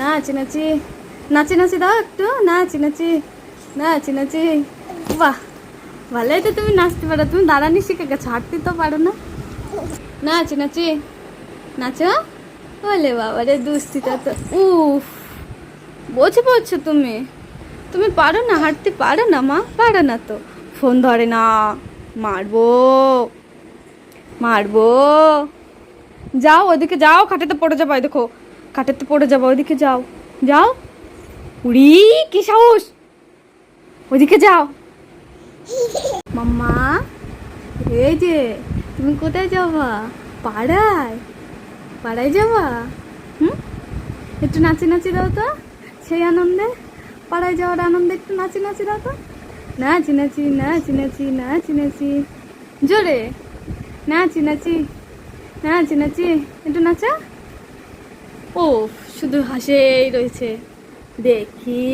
নাচি নাচি। নাচি নাচি, দাও একটু। নাচি। নাচি নাচি নাচি। বাহ, ভালোই তো তুমি নাচতে পারো। তুমি দাঁড়ানি শিখে গেছো, হাঁটতে তো পারো না। নাচি নাচি। নাচো। বলে বাবা রে, দুস্থিতা তো। উফ বোঝে বলছো তুমি। তুমি পারো না, হাঁটতে পারো না, মা? পারো না তো। ফোন ধরে না। মারবো। মারবো। যাও, ওদিকে যাও, খাটেতে পড়ে যাব, দেখো। খাটেতে পড়ে যাব, ওইদিকে যাও। যাও? উড়ি, কি সাহস? ওইদিকে যাও। মাম্মা, এই যে, তুমি কোথায় যাবা? পাড়ায়? পাড়ায় যাবা? হুম? একটু নাচি নাচি দাও তো, সেই আনন্দে। পাড়ায় যাওয়ার আনন্দে একটু নাচি নাচি দাও তো। নাচি নাচি নাচি নাচি নাচি নাচি। জোরে। নাচি নাচি নাচি নাচি। একটু নাচা। ও শুধু হাসেই রয়েছে। দেখি।